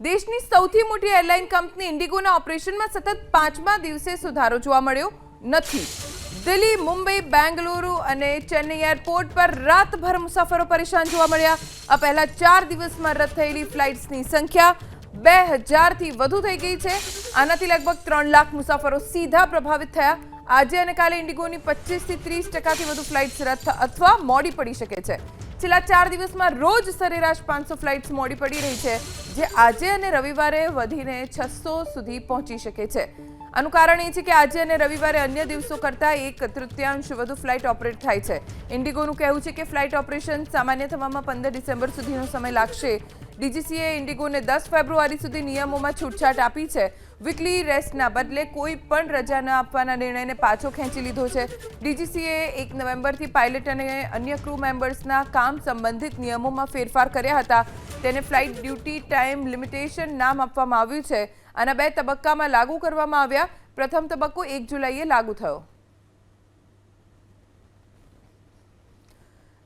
દેશની સૌથી મોટી એરલાઇન કંપની ઇન્ડિગોના ઓપરેશનમાં સતત પાંચમા દિવસે સુધારો જોવા મળ્યો નથી. દિલ્હી, મુંબઈ, બેંગલુરુ અને ચેન્નઈ એરપોર્ટ પર રાતભર મુસાફરો પરેશાન જોવા મળ્યા. આ પહેલા ચાર દિવસમાં રદ થયેલી ફ્લાઇટ્સની સંખ્યા બે હજારથી વધુ થઈ ગઈ છે. આનાથી લગભગ ત્રણ લાખ મુસાફરો સીધા પ્રભાવિત થયા. આજે અને કાલે ઇન્ડિગોની પચીસથી ત્રીસ ટકાથી વધુ ફ્લાઇટ્સ રદ અથવા મોડી પડી શકે છે. છેલ્લા ચાર દિવસમાં રોજ સરેરાશ પાંચસો ફ્લાઇટ્સ મોડી પડી રહી છે, જે આજે અને રવિવારે વધીને છસો સુધી પહોંચી શકે છે. આનું કારણ એ છે કે આજે અને રવિવારે અન્ય દિવસો કરતાં એક તૃતીયાંશ વધુ ફ્લાઇટ ઓપરેટ થાય છે. ઇન્ડિગોનું કહેવું છે કે ફ્લાઇટ ઓપરેશન સામાન્ય થવામાં પંદર ડિસેમ્બર સુધીનો સમય લાગશે. ડીજીસીએ ઇન્ડિગોને દસ ફેબ્રુઆરી સુધી નિયમોમાં છૂટછાટ આપી છે. વીકલી રેસ્ટના બદલે કોઈ પણ રજા ન આપવાના નિર્ણયને પાછો ખેંચી લીધો છે. ડીજીસીએ એક નવેમ્બરથી પાયલટ અને અન્ય ક્રૂ મેમ્બર્સના કામ સંબંધિત નિયમોમાં ફેરફાર કર્યા હતા. તેને ફ્લાઇટ ડ્યુટી ટાઈમ લિમિટેશન નામ આપવામાં આવ્યું છે. આના બે તબક્કામાં લાગુ કરવામાં આવ્યા. પ્રથમ તબક્કો એક જુલાઈએ લાગુ થયો.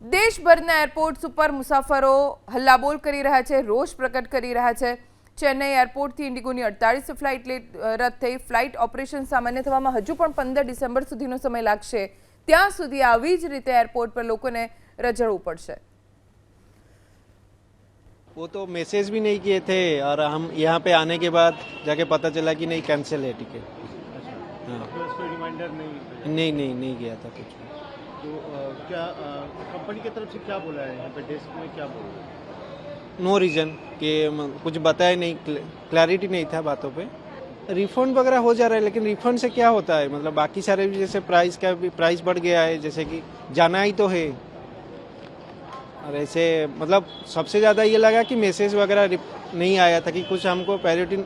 દેશભરના એરપોર્ટ્સ ઉપર મુસાફરો હલ્લાબોલ કરી રહ્યા છે, રોષ પ્રકટ કરી રહ્યા છે. ચેન્નઈ એરપોર્ટથી ઇન્ડિગોની અડતાલીસ ફ્લાઇટ લેટ રદ થઈ ફ્લાઇટ ઓપરેશન સામાન્ય થવામાં હજુ પણ પંદર ડિસેમ્બર સુધીનો સમય લાગશે ત્યાં સુધી આવી જ રીતે એરપોર્ટ પર લોકોને રજળવું પડશે वो तो मैसेज भी नहीं किए थे और हम यहाँ पे आने के बाद जाके पता चला कि नहीं कैंसिल है टिकट हाँ आपके पास कोई रिमाइंडर नहीं है। नहीं नहीं नहीं गया था कुछ भी। तो अ, क्या अ, कंपनी की तरफ से क्या बोला है यहाँ पे डेस्क में क्या बोला है नो रीज़न कि कुछ बताया नहीं क्लैरिटी नहीं था बातों पे। रिफंड वगैरह हो जा रहा है, लेकिन रिफंड से क्या होता है? मतलब बाकी सारे भी जैसे प्राइस का भी प्राइस बढ़ गया है, जैसे कि जाना ही तो है। और ऐसे मतलब सबसे ज़्यादा ये लगा कि मैसेज वगैरह नहीं आया था कि कुछ हमको प्रायोरिटी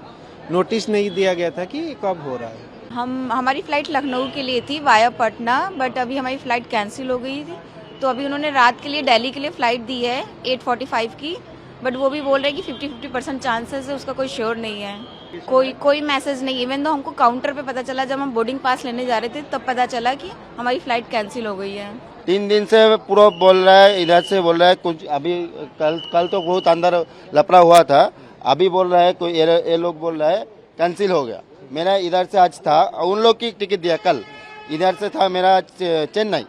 नोटिस नहीं दिया गया था कि कब हो रहा है। हम, हमारी फ़्लाइट लखनऊ के लिए थी वाया पटना बट अभी हमारी फ़्लाइट कैंसिल हो गई थी। तो अभी उन्होंने रात के लिए, दिल्ली के लिए फ़्लाइट दी है 8:45 की। बट वो भी बोल रहे हैं कि 50 50 परसेंट चांसेस है, उसका कोई श्योर नहीं है। कोई कोई मैसेज नहीं इवन तो हमको काउंटर पे पता चला, जब हम बोर्डिंग पास लेने जा रहे थे, तब पता चला कि हमारी फ़्लाइट कैंसिल हो गई है। तीन दिन से पूरा बोल रहा है, इधर से बोल रहा है, कुछ अभी, कल कल तो बहुत अंदर लपड़ा हुआ था, अभी बोल रहा है, कोई ये ये लोग बोल रहा है कैंसिल हो गया। मेरा इधर से आज था, उन लोग की टिकट दिया कल, इधर से था मेरा चेन्नई,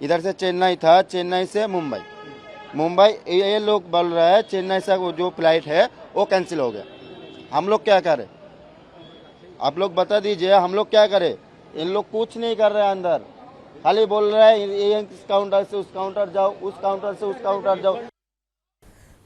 इधर से चेन्नई था, चेन्नई से मुंबई। मुंबई ये ये लोग बोल रहा है चेन्नई से वो जो फ्लाइट है वो कैंसिल हो गया हम लोग क्या करें आप लोग बता दीजिए हम लोग क्या करें इन लोग कुछ नहीं कर रहे हैं अंदर खाली बोल रहा है ये इस काउंटर से उस काउंटर जाओ उस काउंटर से उस काउंटर जाओ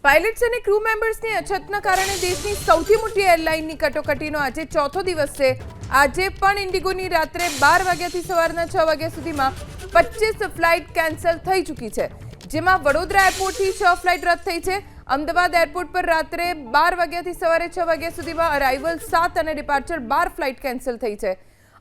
પાયલટ્સ અને ક્રૂ મેમ્બર્સની અછતના કારણે દેશની સૌથી મોટી એરલાઇનની કટોકટીનો આજે ચોથો દિવસ છે આજે પણ ઇન્ડિગોની રાત્રે બાર વાગ્યાથી સવારના છ વાગ્યા સુધીમાં પચીસ ફ્લાઇટ કેન્સલ થઈ ચૂકી છે જેમાં વડોદરા એરપોર્ટથી છ ફ્લાઇટ રદ થઈ છે. અમદાવાદ એરપોર્ટ પર રાત્રે બાર વાગ્યાથી સવારે છ વાગ્યા સુધીમાં અરાઇવલ સાત અને ડિપાર્ચર બાર ફ્લાઇટ કેન્સલ થઈ છે.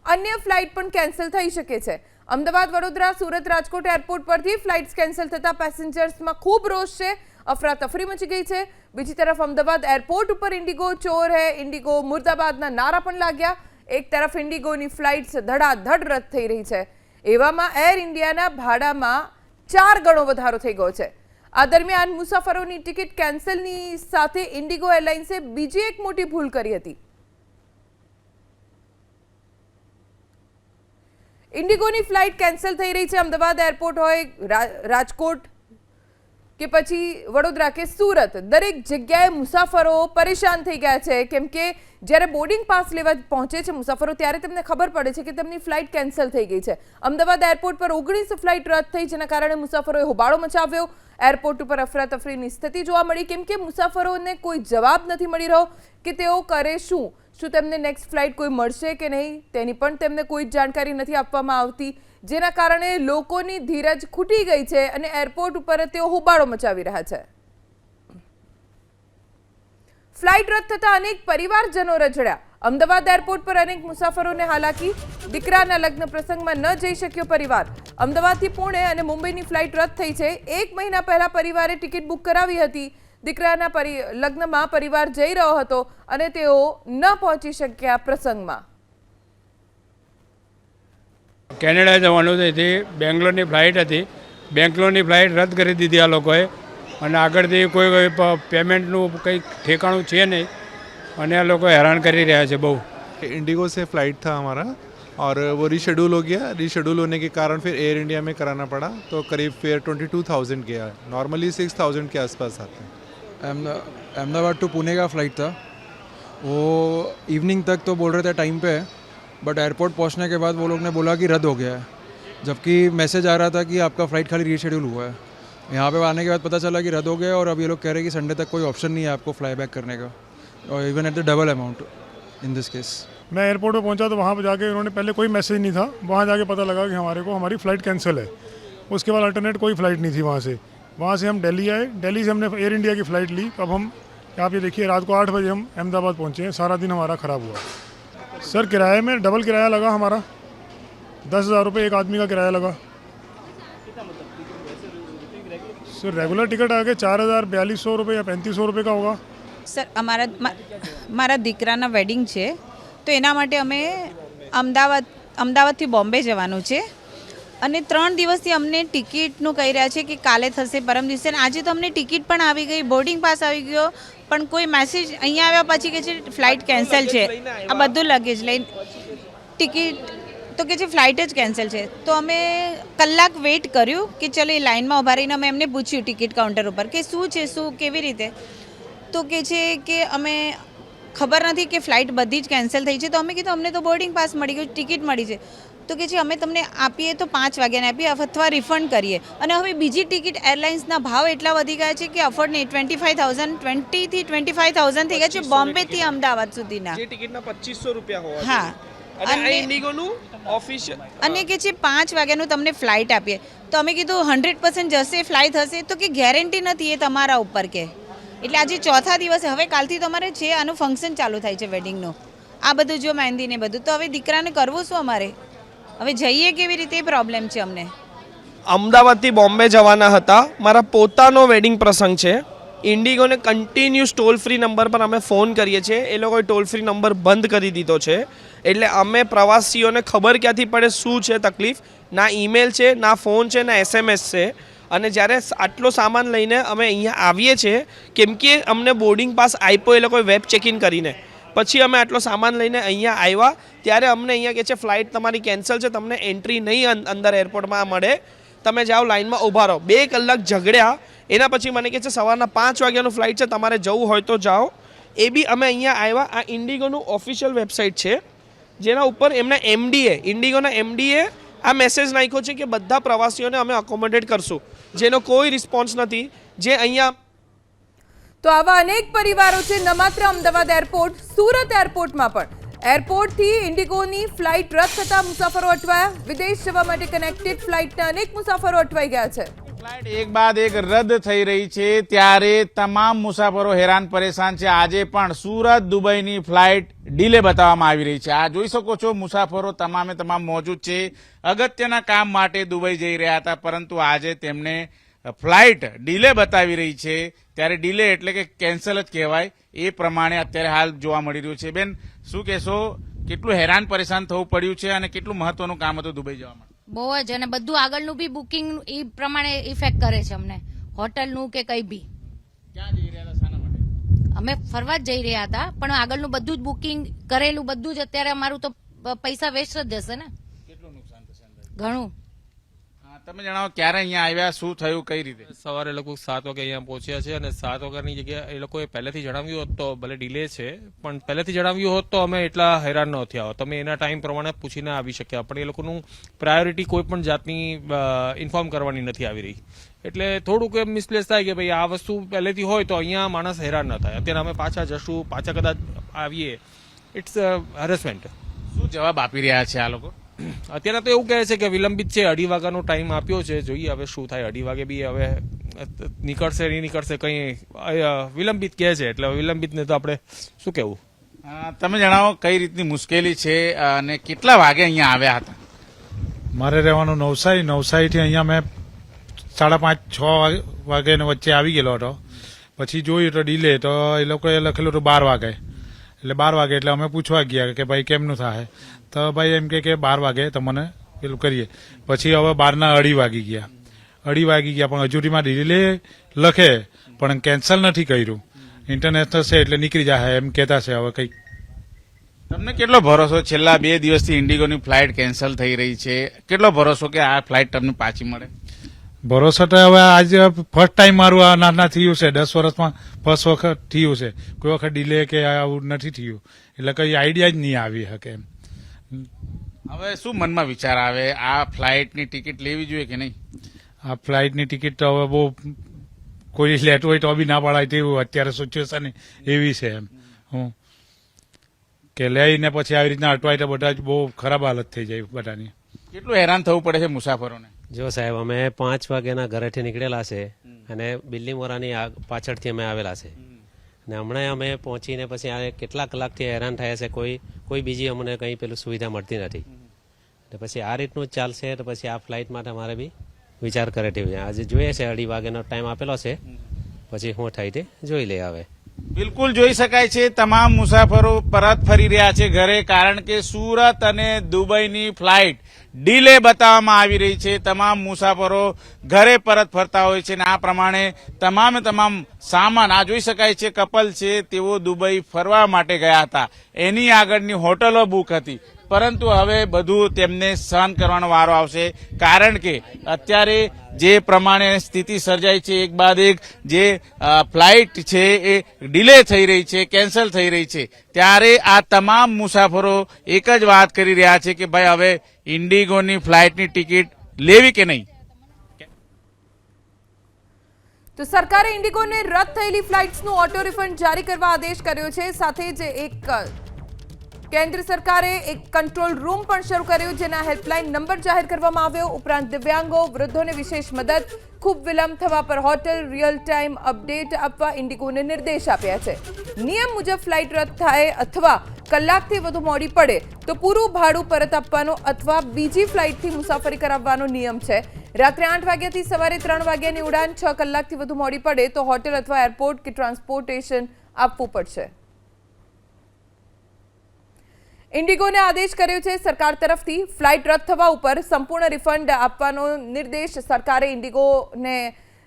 અન્ય ફ્લાઇટ પણ કેન્સલ થઈ શકે છે. અમદાવાદ, વડોદરા, સુરત, રાજકોટ એરપોર્ટ પરથી ફ્લાઇટ્સ કેન્સલ થતા પેસેન્જર્સમાં ખૂબ રોષ છે. અફરાતફરી મચી ગઈ છે. બીજી તરફ અમદાવાદ એરપોર્ટ ઉપર ઇન્ડિગો ચોર હે. ઇન્ડિગો મુર્દાબાદના નારા પણ લાગ્યા. એક તરફ ઇન્ડિગોની ફ્લાઇટ્સ ધડાધડ રદ થઈ રહી છે. એવામાં એર ઇન્ડિયાના ભાડામાં ચાર ગણો વધારો થઈ ગયો છે. આ દરમિયાન મુસાફરોની ટિકિટ કેન્સલની સાથે ઇન્ડિગો એરલાઇન્સે બીજી એક મોટી ભૂલ કરી હતી. ઇન્ડિગોની ફ્લાઇટ કેન્સલ થઈ રહી છે. અમદાવાદ એરપોર્ટ હોય રાજકોટ કે પછી વડોદરા કે સુરત. દરેક જગ્યાએ મુસાફરો પરેશાન થઈ ગયા છે. કેમ કે જ્યારે બોર્ડિંગ પાસ લેવા પહોંચે છે મુસાફરો, ત્યારે તેમને ખબર પડે છે કે તેમની ફ્લાઇટ કેન્સલ થઈ ગઈ છે. અમદાવાદ એરપોર્ટ પર ઓગણીસ ફ્લાઇટ રદ થઈ, જેના કારણે મુસાફરોએ હોબાળો મચાવ્યો. એરપોર્ટ ઉપર અફરાતફરીની સ્થિતિ જોવા મળી. કેમ કે મુસાફરોને કોઈ જવાબ નથી મળી રહ્યો કે તેઓ કરે શું? શું તેમને નેક્સ્ટ ફ્લાઇટ કોઈ મળશે કે નહીં? તેની પણ તેમને કોઈ જ જાણકારી નથી આપવામાં આવતી. જેના કારણે લોકોની ધીરજ ખૂટી ગઈ છે અને એરપોર્ટ ઉપર તેઓ હોબાળો મચાવી રહ્યા છે. ફ્લાઇટ રદ થતા અનેક પરિવારજનો રજડ્યા. અમદાવાદ એરપોર્ટ પર અનેક મુસાફરોને હાલાકી, દીકરાના લગ્ન પ્રસંગમાં ન જઈ શક્યો પરિવાર. અમદાવાદથી પુણે અને મુંબઈની ફ્લાઇટ રદ થઈ છે. એક મહિના પહેલા પરિવારે ટિકિટ બુક કરાવી હતી. દીકરાના લગ્નમાં પરિવાર જઈ રહ્યો હતો અને તેઓ ન પહોંચી શક્યા પ્રસંગમાં. કેનેડા જવાનું હતું એથી બેંગ્લોરની ફ્લાઇટ હતી બેંગ્લોરની ફ્લાઇટ રદ કરી દીધી આ લોકોએ અને આગળથી કોઈ કોઈ પ- પેમેન્ટનું કંઈ ઠેકાણું છે નહીં અને આ લોકો હેરાન કરી રહ્યા છે બહુ इंडिगो से फ्लाइट था हमारा और वो रीशेड्यूल हो गया रीशेड्यूल होने के कारण फिर एयर इंडिया में कराना पड़ा तो करीब फेयर ट्वेंटी टू थाउजेंड गया नॉर्मली सिक्स थाउजेंड के आसपास आते हैं अहमदा- अहमदाबाद टू पुणे का फ़्लाइट था वो इवनिंग तक तो बोल रहे थे टाइम पे बट एयरपोर्ट पहुँचने के बाद वो लोग ने बोला कि रद्द हो गया है। जबकि मैसेज आ रहा था कि आपका फ़्लाइट खाली रीशेड्यूल हुआ है। यहाँ पे आने के बाद पता चला कि रद्द हो गया और अब ये लोग कह रहे हैं कि संडे तक कोई ऑप्शन नहीं है आपको फ्लाई बैक करने का। और even at the double amount in this case मैं एयरपोर्ट पर पहुँचा तो वहाँ पर जाके उन्होंने पहले कोई मैसेज नहीं था। वहाँ जाके पता लगा कि हमारे को, हमारी फ़्लाइट कैंसिल है। उसके बाद अल्टरनेट कोई फ़्लाइट नहीं थी वहाँ से। वहाँ से हम दिल्ली आए। दिल्ली से हमने एयर इंडिया की फ़्लाइट ली। अब हम यहाँ पे देखिए, रात को आठ बजे हम अहमदाबाद पहुँचे हैं। सारा दिन हमारा ख़राब हुआ। सर किराए में डबल किराया लगा हमारा दस हज़ार रुपये एक आदमी का किराया लगा सर रेगुलर टिकट आगे चार हज़ार बयालीस सौ रुपये या पैंतीस सौ रुपये का होगा સર અમારા મા- મારા દીકરાના વેડિંગ છે તો એના માટે અમે અમદાવાદ અમદાવાદથી બોમ્બે જવાનું છે અને ત્રણ દિવસથી અમને ટિકિટનું કહી રહ્યા છે કે કાલે થશે પરમ દિવસે અને આજે તો અમને ટિકિટ પણ આવી ગઈ બોર્ડિંગ પાસ આવી ગયો પણ કોઈ મેસેજ અહીંયા આવ્યા પછી કે છે ફ્લાઇટ કેન્સલ છે આ બધું લગેજ લઈને. ટિકિટ તો કે છે ફ્લાઇટ જ કેન્સલ છે. તો અમે કલાક વેઇટ કર્યું કે ચલો એ લાઇનમાં ઊભા રહીને અમે એમને પૂછ્યું ટિકિટ કાઉન્ટર ઉપર કે શું છે શું કેવી રીતે? તો કે છે કે અમે ખબર નથી કે ફ્લાઇટ બધી જ કેન્સલ થઈ છે. તો અમે કીધું અમને તો બોર્ડિંગ પાસ મળી ગયું ટિકિટ મળી છે. તો કે છે અમે તમને આપીએ તો પાંચ વાગ્યાને આપીએ અથવા રિફંડ કરીએ. અને હવે બીજી ટિકિટ એરલાઇન્સના ભાવ એટલા વધી ગયા છે કે અફોર્ડ નહીં ટ્વેન્ટી ફાઇવ થાઉઝન્ડ ટ્વેન્ટીથી ટ્વેન્ટી ફાઇવ થાઉઝન્ડ થઈ ગયા છે બોમ્બેથી અમદાવાદ સુધીના. ટિકિટના પચીસો રૂપિયા હોવા હા. અને કે છે પાંચ વાગ્યાનું તમને ફ્લાઇટ આપીએ. તો અમે કીધું હંડ્રેડ પર્સન્ટ જશે ફ્લાઇટ હશે તો કે ગેરંટી નથી એ તમારા ઉપર કે. એટલે આજે ચોથા દિવસે હવે કાલથી તમારે છે આનું ફંક્શન ચાલુ થાય છે વેડિંગનું આ બધું જો મહેંદી ને બધું. તો હવે દીકરાને કરવું શું અમારે? હવે જઈએ કેવી રીતે? પ્રોબ્લેમ છે અમને. અમદાવાદથી બોમ્બે જવાના હતા. મારા પોતાનો વેડિંગ પ્રસંગ છે. ઇન્ડિગોને કન્ટિન્યુઅસ ટોલ ફ્રી નંબર પર અમે ફોન કરીએ છીએ. એ લોકોએ ટોલ ફ્રી નંબર બંધ કરી દીધો છે. એટલે અમે પ્રવાસીઓને ખબર ક્યાંથી પડે, શું છે તકલીફ? ના ઈમેલ છે, ના ફોન છે, ના એસએમએસ છે. અને જ્યારે આટલો સામાન લઈને અમે અહીંયા આવીએ છીએ, કેમ કે અમને બોર્ડિંગ પાસ આપ્યો એ લોકોએ વેબ ચેક ઇન કરીને. પછી અમે આટલો સામાન લઈને અહીંયા આવ્યા. ત્યારે અમને અહીંયા કહે છે ફ્લાઇટ તમારી કેન્સલ છે, તમને એન્ટ્રી નહીં અંદર એરપોર્ટમાં મળે. તમે જાઓ લાઇનમાં ઊભા રહો. બે કલાક ઝઘડ્યા. એના પછી મને કહે છે, સવારના પાંચ વાગ્યાનું ફ્લાઇટ છે, તમારે જવું હોય તો જાઓ. એ બી અમે અહીંયા આવ્યા. આ ઇન્ડિગોનું ઓફિશિયલ વેબસાઇટ છે, જેના ઉપર એમના એમડીએ ઇન્ડિગોના એમડીએ આ મેસેજ નાખ્યો છે કે, બધા પ્રવાસીઓને અમે અકોમોડેટ કરશું. જેનો કોઈ રિસ્પોન્સ નથી. જે અહીંયા તો આવા અનેક પરિવારો છે, ન માત્ર અમદાવાદ એરપોર્ટ, સુરત એરપોર્ટમાં પણ. એરપોર્ટથી ઇન્ડિગોની ફ્લાઇટ રદ થતા મુસાફરો અટવાયા. વિદેશ જવા માટે કનેક્ટેડ ફ્લાઇટના અનેક મુસાફરો અટવાઈ ગયા છે. ફ્લાઇટ એક બાદ એક રદ થઈ રહી છે, ત્યારે તમામ મુસાફરો હેરાન પરેશાન છે. આજે પણ સુરત, દુબઈની ફ્લાઇટ ડીલે બતાવવામાં આવી રહી છે. આ જોઈ શકો છો, મુસાફરો તમામે તમામ મોજૂદ છે. અગત્યના કામ માટે દુબઈ જઈ રહ્યા હતા, પરંતુ આજે તેમને ફ્લાઇટ ડીલે બતાવી રહી છે. ત્યારે ડીલે એટલે કે કેન્સલ જ કહેવાય. એ પ્રમાણે અત્યારે હાલ જોવા મળી રહ્યું છે. બેન શું કહેશો? કેટલું હેરાન પરેશાન થવું પડ્યું છે અને કેટલું મહત્વનું કામ હતું દુબઈ જવા માટે? બહુ જ. અને બધું આગળનું બી બુકિંગ એ પ્રમાણે ઇફેક્ટ કરે છે અમને. હોટલનું કે કઈ બી. ક્યાં જઈ રહ્યા હતા? અમે ફરવા જ જઈ રહ્યા હતા. પણ આગળનું બધું જ બુકિંગ કરેલું બધું જ અત્યારે અમારું તો પૈસા વેસ્ટ જ જશે ને. કેટલું નુકસાન થશે ઘણું. તમે જણાવો ક્યારે અહીંયા આવ્યા શું થયું કઈ રીતે? સવારે લગભગ સાત વાગે અહીંયા પહોંચ્યા છે અને સાત વાગ્યાની જગ્યાએ એ લોકોએ પહેલેથી જણાવ્યું હોત તો ભલે ડિલે છે પણ પહેલેથી જણાવ્યું હોત તો અમે એટલા હેરાન ન થયા હોત. તમે એના ટાઈમ પ્રમાણે પૂછીને આવી શક્યા પણ એ લોકોનું પ્રાયોરિટી કોઈ પણ જાતની ઇન્ફોર્મ કરવાની નથી આવી રહી. એટલે થોડુંક એમ મિસપ્લેસ થાય કે ભાઈ આ વસ્તુ પહેલેથી હોય તો અહીંયા માણસ હેરાન ન થાય. અત્યારે અમે પાછા જશું પાછા કદાચ આવીએ. ઇટ્સ હેરેસમેન્ટ શું જવાબ આપી રહ્યા છે આ લોકો? અત્યારે તો એવું કહે છે કે વિલંબિત છે અઢી વાગ્યાનો ટાઈમ આપ્યો છે. જોઈએ હવે શું થાય. અઢી વાગે બી હવે નીકળશે નહીં નીકળશે કંઈ વિલંબિત કહે છે. એટલે વિલંબિતને તો આપણે શું કહેવું? તમે જણાવો કઈ રીતની મુશ્કેલી છે અને કેટલા વાગે અહીંયા આવ્યા હતા? મારે રહેવાનું નવસારી. નવસારીથી અહીંયા મેં સાડા પાંચ છ વાગે વચ્ચે આવી ગયેલો હતો. પછી જોયું તો ડીલે તો એ લોકોએ લખેલું હતું બાર વાગે. એટલે બાર વાગે એટલે અમે પૂછવા ગયા કે ભાઈ કેમનું થાય. તો ભાઈ એમ કે બાર વાગે તમને પેલું કરીએ. પછી હવે બારના અઢી વાગી ગયા. અઢી વાગી ગયા પણ હજુરીમાં ડિલે લખે પણ કેન્સલ નથી કર્યું. ઇન્ટરનેશનલ છે એટલે નીકળી જાય એમ કહેતા છે હવે કંઈક. તમને કેટલો ભરોસો? છેલ્લા બે દિવસથી ઇન્ડિગોની ફ્લાઇટ કેન્સલ થઈ રહી છે. કેટલો ભરોસો કે આ ફ્લાઇટ તમને પાછી મળે? ભરોસો તો હવે આજે ફર્સ્ટ ટાઈમ મારું આ નાના થયું છે. દસ વર્ષમાં ફર્સ્ટ વખત થયું છે. કોઈ વખત ડિલે કે આવું નથી થયું. એટલે કઈ આઈડિયા જ નહીં આવી શકે એમ. હવે શું મનમાં વિચાર આવે? આ ફ્લાઇટની ટિકિટ લેવી જોઈએ કે નહીં? આ ફ્લાઇટની ટિકિટ તો હવે બહુ કોઈ લેતું હોય તો બી ના પડાય તેવું અત્યારે સિચ્યુએશન એવી છે એમ. હું કે લઈને પછી આવી રીતના અટવાય તો બધા જ બહુ ખરાબ હાલત થઈ જાય બધાની. કેટલું હેરાન થવું પડે છે મુસાફરોને? જો સાહેબ અમે પાંચ વાગ્યાના ઘરેથી નીકળેલા છે અને બિલ્લીમોરાની આગ પાછળથી અમે આવેલા છે. અને હમણાં અમે પહોંચીને પછી આ કેટલા કલાકથી હેરાન થયા છે. કોઈ કોઈ બીજી અમને કંઈ પેલું સુવિધા મળતી નથી. અને પછી આ રીતનું જ ચાલશે તો પછી આ ફ્લાઇટ માટે અમારે બી વિચાર કરે તેવું છે આજે જોઈએ છે અઢી વાગ્યાનો ટાઈમ આપેલો છે. પછી હું થાય તે જોઈ લઈએ હવે બિલકુલ જોઈ શકાય છે, તમામ મુસાફરો પરત ફરી રહ્યા છે ઘરે, કારણ કે સુરત અને દુબઈની ફ્લાઇટ ડીલે બતાવવામાં આવી રહી છે. તમામ મુસાફરો ઘરે પરત ફરતા હોય છે અને આ પ્રમાણે તમામે તમામ સામાન, આ જોઈ શકાય છે, કપલ છે, તેઓ દુબઈ ફરવા માટે ગયા હતા. એની આગળની હોટલો બુક હતી. પરંતુ હવે બધું તેમને સહન કરવાનો વારો આવશે. કારણ કે અત્યારે જે પ્રમાણે સ્થિતિ સર્જાઈ છે, એક બાદ એક જે ફ્લાઇટ છે એ ડિલે થઈ રહી છે, કેન્સલ થઈ રહી છે. ત્યારે આ તમામ મુસાફરો એક જ વાત કરી રહ્યા છે કે ભાઈ હવે ઇન્ડિગોની ફ્લાઇટની ટિકિટ લેવી કે નહીં? તો સરકારે ઇન્ડિગોને રદ થયેલી ફ્લાઇટ્સનું ઓટો રિફંડ જારી કરવા આદેશ કર્યો છે. સાથે જ એક કેન્દ્ર સરકારે એક કંટ્રોલ રૂમ પણ શરૂ કર્યો, જેના હેલ્પલાઇન નંબર જાહેર કરવામાં આવ્યો. ઉપરાંત દિવ્યાંગો, વૃદ્ધોને વિશેષ મદદ, ખૂબ વિલંબ થવા પર હોટેલ રિયલ ટાઈમ અપડેટ આપવા ઇન્ડિગોને નિર્દેશ આપ્યા છે. નિયમ મુજબ ફ્લાઇટ રદ થાય અથવા કલાકથી વધુ મોડી પડે, તો પૂરું ભાડું પરત આપવાનો અથવા બીજી ફ્લાઇટથી મુસાફરી કરાવવાનો નિયમ છે. રાત્રે આઠ વાગ્યાથી સવારે ત્રણ વાગ્યાની ઉડાન છ કલાકથી વધુ મોડી પડે, તો હોટેલ અથવા એરપોર્ટ કે ટ્રાન્સપોર્ટેશન આપવું પડશે. ઇન્ડિગોને આદેશ કર્યો છે સરકાર તરફથી. ફ્લાઇટ રદ થવા ઉપર સંપૂર્ણ રિફંડ આપવાનો નિર્દેશ સરકારે ઇન્ડિગોને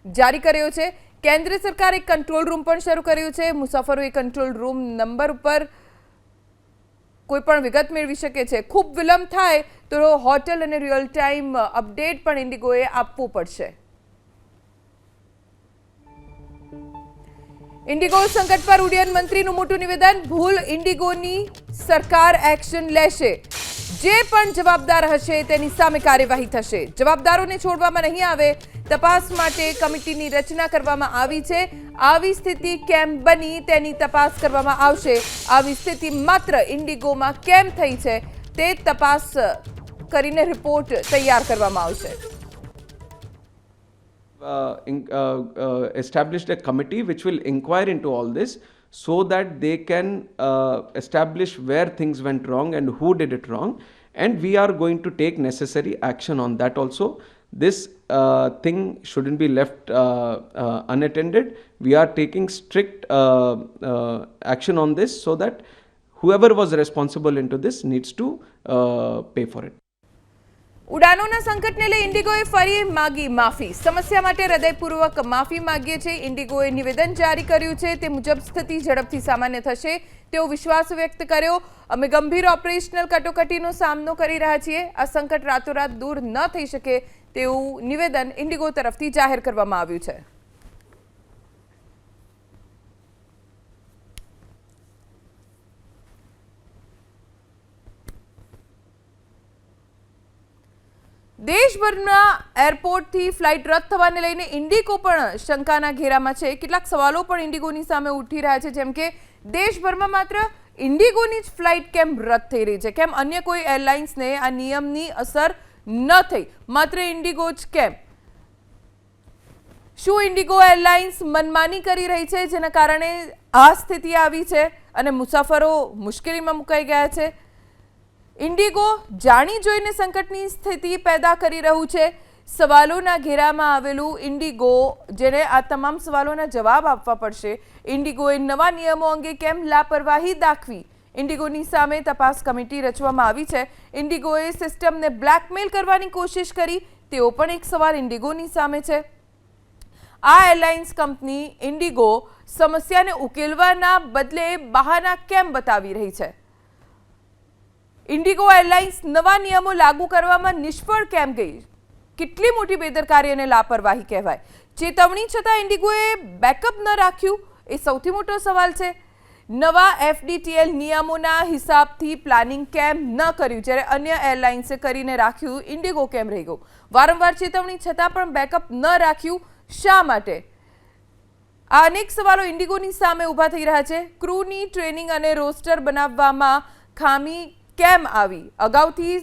જારી કર્યો છે. કેન્દ્ર સરકારે કંટ્રોલ રૂમ પણ શરૂ કર્યો છે. મુસાફરો એ કંટ્રોલ રૂમ નંબર ઉપર કોઈપણ વિગત મેળવી શકે છે. ખૂબ વિલંબ થાય તો હોટેલ અને રિયલ ટાઈમ અપડેટ પણ ઇન્ડિગોએ આપવું પડશે. ઇન્ડિગો સંકટ પર ઉડ્ડયન મંત્રીનું મોટું નિવેદન, ભૂલ ઇન્ડિગોની સરકાર એક્શન લેશે. જે પણ જવાબદાર હશે તેની સામે કાર્યવાહી થશે. જવાબદારોને છોડવામાં નહીં આવે. તપાસ માટે કમિટીની રચના કરવામાં આવી છે. આવી સ્થિતિ કેમ બની તેની તપાસ કરવામાં આવશે. આવી સ્થિતિ માત્ર ઇન્ડિગોમાં કેમ થઈ છે તે તપાસ કરીને રિપોર્ટ તૈયાર કરવામાં આવશે. In- uh, uh, established a committee which will inquire into all this so that they can uh, establish where things went wrong and who did it wrong. And we are going to take necessary action on that also. This uh, thing shouldn't be left uh, uh, unattended. We are taking strict uh, uh, action on this so that whoever was responsible into this needs to uh, pay for it. ઉડાનોના સંકટને લઈ ઇન્ડિગોએ ફરી માગી માફી. સમસ્યા માટે હૃદયપૂર્વક માફી માંગીએ છીએ. ઇન્ડિગોએ નિવેદન જારી કર્યું છે. તે મુજબ સ્થિતિ ઝડપથી સામાન્ય થશે તેવો વિશ્વાસ વ્યક્ત કર્યો. અમે ગંભીર ઓપરેશનલ કટોકટીનો સામનો કરી રહ્યા છીએ. આ સંકટ રાતોરાત દૂર ન થઈ શકે તેવું નિવેદન ઇન્ડિગો તરફથી જાહેર કરવામાં આવ્યું છે. દેશભરના એરપોર્ટથી ફ્લાઇટ રદ થવાને લઈને ઇન્ડિગો પણ શંકાના ઘેરામાં છે. કેટલાક સવાલો પણ ઇન્ડિગોની સામે ઉઠી રહ્યા છે, જેમ કે દેશભરમાં માત્ર ઇન્ડિગોની જ ફ્લાઇટ કેમ રદ થઈ રહી છે? કેમ અન્ય કોઈ એરલાઇન્સને આ નિયમની અસર ન થઈ? માત્ર ઇન્ડિગો જ કેમ? શું ઇન્ડિગો એરલાઇન્સ મનમાની કરી રહી છે, જેના કારણે આ સ્થિતિ આવી છે અને મુસાફરો મુશ્કેલીમાં મુકાઈ ગયા છે? ઇન્ડિગો જાણી જોઈને સંકટની સ્થિતિ પેદા કરી રહ્યું છે. સવાલોના ઘેરામાં આવેલું ઇન્ડિગો, જેને આ તમામ સવાલોના જવાબ આપવા પડશે. ઇન્ડિગોએ નવા નિયમો અંગે કેમ લાપરવાહી દાખવી? ઇન્ડિગોની સામે તપાસ કમિટી રચવામાં આવી છે. ઇન્ડિગોએ સિસ્ટમને બ્લેકમેલ કરવાની કોશિશ કરી. તેઓ પણ એક સવાલ ઇન્ડિગોની સામે છે. આ એરલાઇન્સ કંપની ઇન્ડિગો સમસ્યાને ઉકેલવાના બદલે બહાના કેમ બતાવી રહી છે? ઇન્ડિગો એરલાઇન્સ નવા નિયમો લાગુ કરવામાં નિષ્ફળ કેમ ગઈ? કેટલી મોટી બેદરકારી અને લાપરવાહી કહેવાય? ચેતવણી છતાં ઇન્ડિગોએ બેકઅપ ન રાખ્યું? એ સૌથી મોટો સવાલ છે. નવા એફડીટીએલ નિયમોના હિસાબથી પ્લાનિંગ કેમ ન કર્યું? જ્યારે અન્ય એરલાઇન્સે કરીને રાખ્યું, ઇન્ડિગો કેમ રહી ગયું? વારંવાર ચેતવણી છતાં પણ બેકઅપ ન રાખ્યું. શા માટે? આ અનેક સવાલો ઇન્ડિગોની સામે ઊભા થઈ રહ્યા છે. ક્રૂની ટ્રેનિંગ અને રોસ્ટર બનાવવામાં ખામી કેમ આવી? અગાઉથી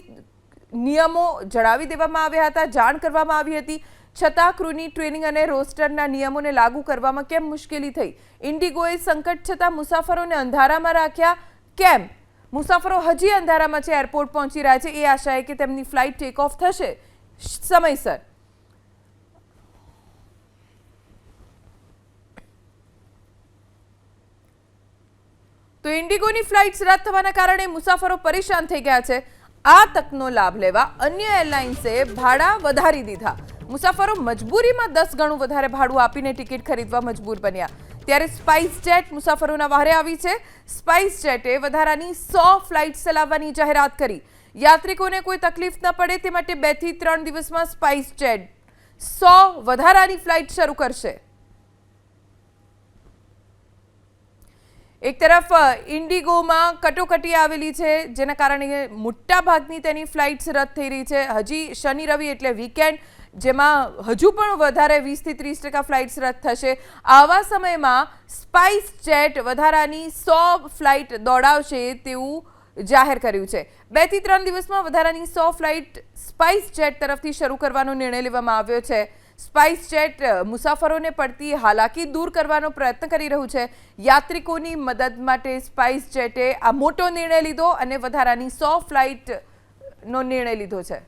નિયમો જણાવી દેવામાં આવ્યા હતા, જાણ કરવામાં આવી હતી. છતાં ક્રૂની ટ્રેનિંગ અને રોસ્ટરના નિયમોને લાગુ કરવામાં કેમ મુશ્કેલી થઈ? ઇન્ડિગોએ સંકટ છતાં મુસાફરોને અંધારામાં રાખ્યા. કેમ? મુસાફરો હજી અંધારામાં છે, એરપોર્ટ પહોંચી રહ્યા છે. એ આશાએ કે તેમની ફ્લાઇટ ટેક ઓફ થશે. સમયસર. તો ઇન્ડિગોની ફ્લાઇટ્સ રદ થવાના કારણે મુસાફરો પરેશાન થઈ ગયા છે. આ તકનો લાભ લેવા અન્ય એરલાઇન્સે ભાડા વધારી દીધા. મુસાફરો મજબૂરીમાં દસ ગણું વધારે ભાડું આપીને ટિકિટ ખરીદવા મજબૂર બન્યા. ત્યારે સ્પાઇસ જેટ મુસાફરોના વહારે આવી છે. સ્પાઇસ જેટે વધારાની સો ફ્લાઇટ ચલાવવાની જાહેરાત કરી. યાત્રિકોને કોઈ તકલીફ ન પડે તે માટે બેથી ત્રણ દિવસમાં સ્પાઇસ જેટ સો વધારાની ફ્લાઇટ શરૂ કરશે. એક તરફ ઇન્ડિગોમાં કટોકટી આવેલી છે, જેના કારણે મોટા ભાગની તેની ફ્લાઇટ્સ રદ થઈ રહી છે. હજી શનિ, રવિ એટલે વીકેન્ડ, જેમાં હજુ પણ વધારે વીસથી ત્રીસ ટકા ફ્લાઇટ્સ રદ થશે. આવા સમયમાં સ્પાઇસ જેટ વધારાની સો ફ્લાઇટ દોડાવશે તેવું જાહેર કર્યું છે. બેથી ત્રણ દિવસમાં વધારાની સો ફ્લાઇટ સ્પાઇસ જેટ તરફથી શરૂ કરવાનો નિર્ણય લેવામાં આવ્યો છે. સ્પાઇસ જેટ મુસાફરોને પડતી હાલાકી દૂર કરવાનો પ્રયત્ન કરી રહ્યું છે. યાત્રિકોની મદદ માટે સ્પાઇસ જેટે આ મોટો નિર્ણય લીધો અને વધારાની સો ફ્લાઇટનો નિર્ણય લીધો છે.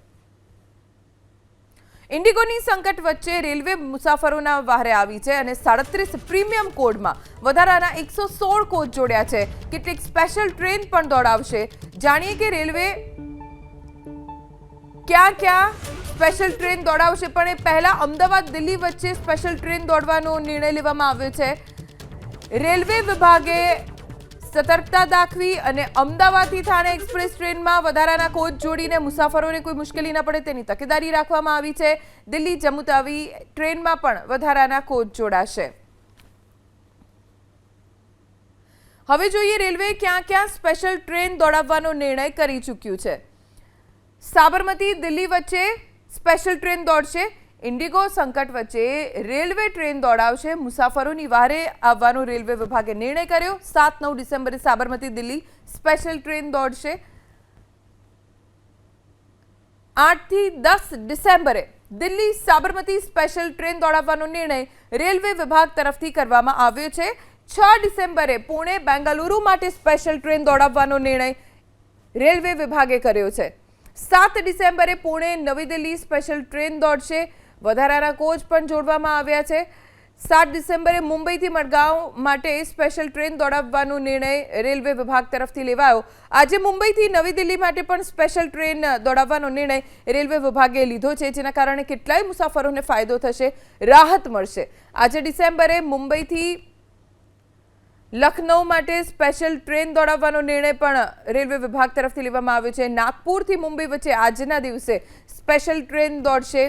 ઇન્ડિગોની સંકટ વચ્ચે રેલવે મુસાફરોના વહારે આવી છે અને સાડત્રીસ પ્રીમિયમ કોડમાં વધારાના એકસો સોળ કોચ જોડ્યા છે. કેટલીક સ્પેશિયલ ટ્રેન પણ દોડાવશે. જાણીએ કે રેલવે ક્યાં ક્યાં સ્પેશિયલ ટ્રેન દોડાવશે, પણ એ પહેલા અમદાવાદ દિલ્હી વચ્ચે સ્પેશિયલ ટ્રેન દોડવાનો નિર્ણય લેવામાં આવ્યો છે. રેલવે વિભાગે સતર્કતા દાખવી અને અમદાવાદથી થાણે એક્સપ્રેસ ટ્રેનમાં વધારાના કોચ જોડીને મુસાફરોને કોઈ મુશ્કેલી ન પડે તેની તકેદારી રાખવામાં આવી છે. દિલ્હી જમ્મુ તાવી ટ્રેનમાં પણ વધારાના કોચ જોડાશે. હવે જોઈએ રેલવે ક્યાં ક્યાં સ્પેશિયલ ટ્રેન દોડાવવાનો નિર્ણય કરી ચૂક્યું છે. સાબરમતી, દિલ્હી વચ્ચે સ્પેશિયલ ટ્રેન દોડશે. ઇન્ડિગો સંકટ વચ્ચે રેલવે ટ્રેન દોડાવશે. મુસાફરોની વારે આવવાનો રેલવે વિભાગે નિર્ણય કર્યો. સાત નવ ડિસેમ્બરે સાબરમતી દિલ્હી સ્પેશિયલ ટ્રેન દોડશે. આઠથી દસ ડિસેમ્બરે દિલ્હી સાબરમતી સ્પેશિયલ ટ્રેન દોડાવવાનો નિર્ણય રેલવે વિભાગ તરફથી કરવામાં આવ્યો છે. છ ડિસેમ્બરે પુણે બેંગલુરુ માટે સ્પેશિયલ ટ્રેન દોડાવવાનો નિર્ણય રેલવે વિભાગે કર્યો છે. સાત ડિસેમ્બરે પુણે નવી દિલ્હી સ્પેશિયલ ટ્રેન દોડશે. વધારાના કોચ પણ જોડવામાં આવ્યા છે. સાત ડિસેમ્બરે મુંબઈથી મડગાંવ માટે સ્પેશિયલ ટ્રેન દોડાવવાનો નિર્ણય રેલવે વિભાગ તરફથી લેવાયો. આજે મુંબઈથી નવી દિલ્હી માટે પણ સ્પેશિયલ ટ્રેન દોડાવવાનો નિર્ણય રેલવે વિભાગે લીધો છે, જેના કારણે કેટલાય મુસાફરોને ફાયદો થશે, રાહત મળશે. આજે ડિસેમ્બરે મુંબઈથી લખનૌ માટે સ્પેશિયલ ટ્રેન દોડાવવાનો નિર્ણય પણ રેલવે વિભાગ તરફથી લેવામાં આવ્યો છે. નાગપુરથી મુંબઈ વચ્ચે આજના દિવસે સ્પેશિયલ ટ્રેન દોડશે.